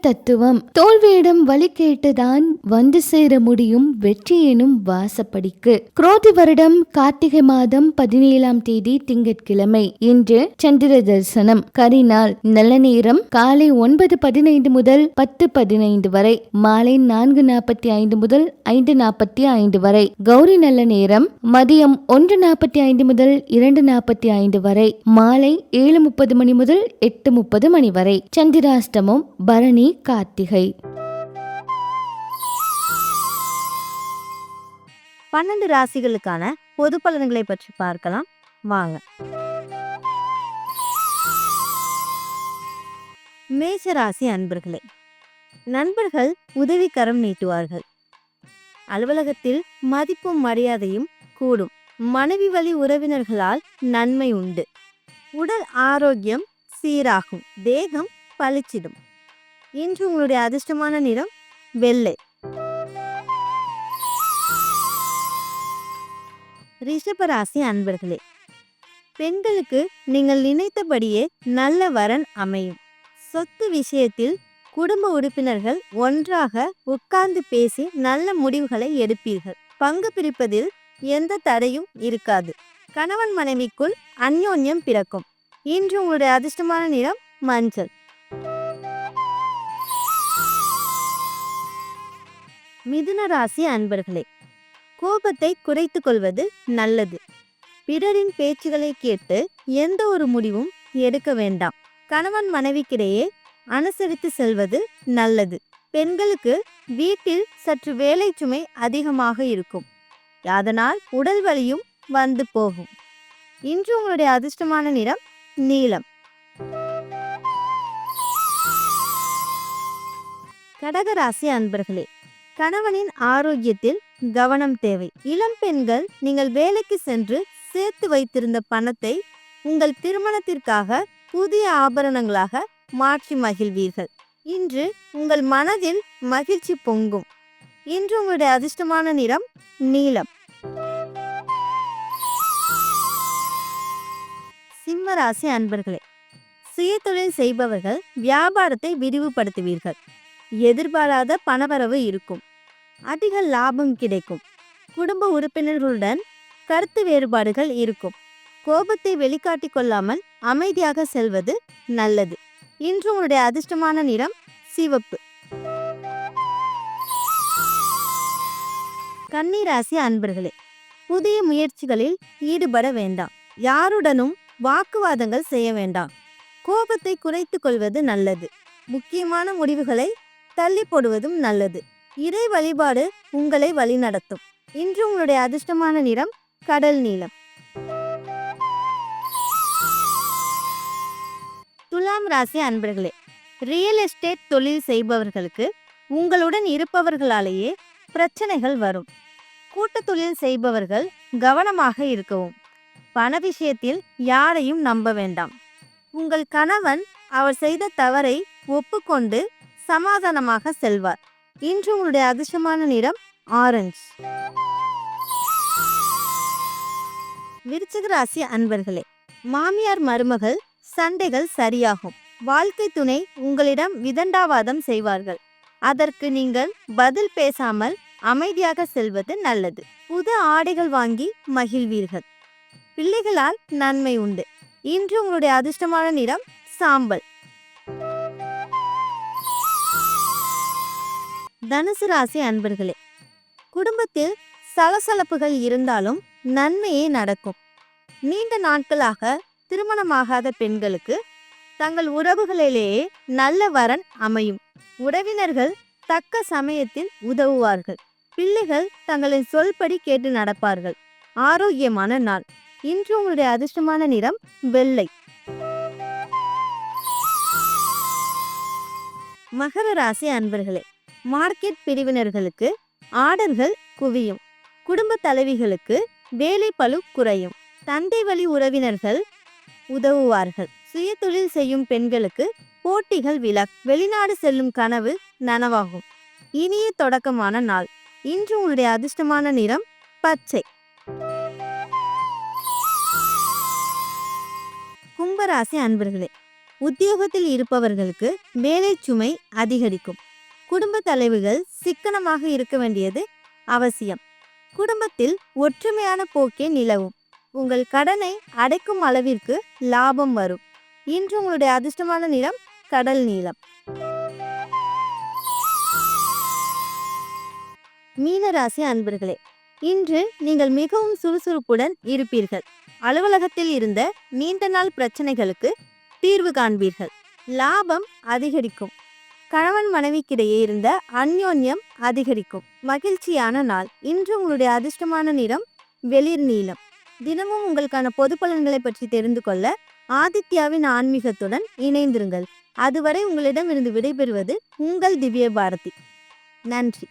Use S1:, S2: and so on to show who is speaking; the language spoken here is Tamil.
S1: தத்துவம். தோல்வியிடம் வழி கேட்டுதான் வந்து சேர முடியும் வெற்றி எனும் வாசப்படிக்கு. குரோதி வருடம் கார்த்திகை மாதம் பதினேழாம் தேதி திங்கட்கிழமை. இன்று சந்திர தரிசனம். கரிநாள் நல்ல நேரம் காலை ஒன்பது பதினைந்து முதல் பத்து பதினைந்து வரை. மாலை நான்கு நாற்பத்தி ஐந்து முதல் ஐந்து நாற்பத்தி ஐந்து வரை. கௌரி நல்ல நேரம் மதியம் ஒன்று நாற்பத்தி ஐந்து முதல் இரண்டு நாற்பத்தி ஐந்து வரை. மாலை ஏழு முப்பது மணி முதல் எட்டு முப்பது மணி வரை. சந்திராஷ்டமம் பரணி கார்த்திகை.
S2: பன்னெண்டு ராசிகளுக்கான பொது பலன்களை பற்றி பார்க்கலாம். வாங்க. மேச ராசி அன்பர்களே நண்பர்கள் உதவிக்கரம் நீட்டுவார்கள். அலுவலகத்தில் மதிப்பும் மரியாதையும் கூடும். மனைவி வழி உறவினர்களால் நன்மை உண்டு. உடல் ஆரோக்கியம் சீராகும். தேகம் பளிச்சிடும். இன்று உங்களுடைய அதிர்ஷ்டமான நிறம் வெள்ளை. ரிஷபராசி அன்பர்களே பெண்களுக்கு நீங்கள் நினைத்தபடியே நல்ல வரன் அமையும். சொத்து விஷயத்தில் குடும்ப உறுப்பினர்கள் ஒன்றாக உட்கார்ந்து பேசி நல்ல முடிவுகளை எடுப்பீர்கள். பங்கு பிரிப்பதில் எந்த தடையும் இருக்காது. கணவன் மனைவிக்குள் அந்யோன்யம் பிறக்கும். இன்று உங்களுடைய அதிர்ஷ்டமான நிறம் மஞ்சள். மிதுன ராசி அன்பர்களே கோபத்தை குறைத்து கொள்வது நல்லது. பிறரின் பேச்சுகளை கேட்டு எந்த ஒரு முடிவும் எடுக்க வேண்டாம். கணவன் மனைவிக்கிடையே அனுசரித்து செல்வது நல்லது. பெண்களுக்கு வீட்டில் சற்று வேலை சுமை அதிகமாக இருக்கும். அதனால் உடல் வலியும் வந்து போகும். இன்று உங்களுடைய அதிர்ஷ்டமான நிறம் நீலம். கடகராசி அன்பர்களே கணவனின் ஆரோக்கியத்தில் கவனம் தேவை. இளம் பெண்கள் நீங்கள் வேலைக்கு சென்று சேர்த்து வைத்திருந்த பணத்தை உங்கள் திருமணத்திற்காக புதிய ஆபரணங்களாக மாற்றி மகிழ்வீர்கள். இன்று உங்கள் மனதில் மகிழ்ச்சி பொங்கும். இன்று உங்களுடைய அதிர்ஷ்டமான நிறம் நீலம். சிம்மராசி அன்பர்களே சுயதொழில் செய்பவர்கள் வியாபாரத்தை விரிவுபடுத்துவீர்கள். எதிர்பாராத பணவரவு இருக்கும். அதிக லாபம் கிடைக்கும். குடும்ப உறுப்பினர்களுடன் கருத்து வேறுபாடுகள் இருக்கும். கோபத்தை வெளிக்காட்டிக் கொள்ளாமல் அமைதியாக செல்வது நல்லது. இன்று உங்களுடைய அதிர்ஷ்டமான நிறம் சிவப்பு. கன்னிராசி அன்பர்களே புதிய முயற்சிகளில் ஈடுபட வேண்டாம். யாருடனும் வாக்குவாதங்கள் செய்ய வேண்டாம். கோபத்தை குறைத்துக் கொள்வது நல்லது. முக்கியமான முடிவுகளை தள்ளி போடுவதும் நல்லது. இறை வழிபாடு உங்களை வழிநடத்தும். இன்று உங்களுடைய அதிர்ஷ்டமான நிறம் கடல் நீளம் துலாம் ராசி அன்பர்களே ரியல் எஸ்டேட் தொழில் செய்பவர்களுக்கு உங்களுடன் இருப்பவர்களாலேயே பிரச்சனைகள் வரும். கூட்டு தொழில் செய்பவர்கள் கவனமாக இருக்கவும். பண விஷயத்தில் யாரையும் நம்ப வேண்டாம். உங்கள் கணவன் அவர் செய்த தவறை ஒப்புக்கொண்டு சமாதானமாக செல்வார். இன்று உங்களுடைய அதிர்ஷ்டமான நிறம் ஆரஞ்சு. விருச்சிக ராசி அன்பர்களே மாமியார் மருமகள் சண்டைகள் சரியாகும். வாழ்க்கை துணை உங்களிடம் விதண்டாவாதம் செய்வார்கள். அதற்கு நீங்கள் பதில் பேசாமல் அமைதியாக செல்வது நல்லது. புது ஆடைகள் வாங்கி மகிழ்வீர்கள். பிள்ளைகளால் நன்மை உண்டு. இன்று உங்களுடைய அதிர்ஷ்டமான நிறம் சாம்பல். தனுசு ராசி அன்பர்களே குடும்பத்தில் சலசலப்புகள் இருந்தாலும் நன்மையே நடக்கும். நீண்ட நாட்களாக திருமணமாகாத பெண்களுக்கு தங்கள் உறவுகளிலேயே நல்ல வரன் அமையும். உறவினர்கள் தக்க சமயத்தில் உதவுவார்கள். பிள்ளைகள் தங்களின் சொல்படி கேட்டு நடப்பார்கள். ஆரோக்கியமான நாள். இன்று உங்களுடைய அதிர்ஷ்டமான நிறம் வெள்ளை. மகர ராசி அன்பர்களே மார்க்கெட் பிரிவினர்களுக்கு ஆர்டர்கள் குவியும். குடும்ப தலைவிகளுக்கு வேலை பளு குறையும். தந்தை வழி உறவினர்கள் உதவுவார்கள். சுய தொழில் செய்யும் பெண்களுக்கு போட்டிகள் விலக் வெளிநாடு செல்லும் கனவு நனவாகும். இனிய தொடக்கமான நாள். இன்று உங்களுடைய அதிர்ஷ்டமான நிறம் பச்சை. கும்பராசி அன்பர்களே உத்தியோகத்தில் இருப்பவர்களுக்கு வேலை சுமை அதிகரிக்கும். குடும்ப தலைவிகள் சிக்கனமாக இருக்க வேண்டியது அவசியம். குடும்பத்தில் ஒற்றுமையான போக்கே நிலவும். உங்கள் கடனை அடைக்கும் அளவிற்கு லாபம் வரும். இன்று உங்களுடைய அதிர்ஷ்டமான நிறம் கடல் நீளம். மீனராசி அன்பர்களே இன்று நீங்கள் மிகவும் சுறுசுறுப்புடன் இருப்பீர்கள். அலுவலகத்தில் இருந்த நீண்ட நாள் பிரச்சனைகளுக்கு தீர்வு காண்பீர்கள். லாபம் அதிகரிக்கும். கணவன் மனைவிக்கிடையே இருந்த அந்யோன்யம் அதிகரிக்கும். மகிழ்ச்சியான நாள். இன்று உங்களுடைய அதிர்ஷ்டமான நிறம் வெளிர் நீளம் தினமும் உங்களுக்கான பொது பலன்களை பற்றி தெரிந்து கொள்ள ஆதித்யாவின் ஆன்மீகத்துடன் இணைந்திருங்கள். அதுவரை உங்களிடம் இருந்து விடைபெறுவது உங்கள் திவ்ய பாரதி நன்றி.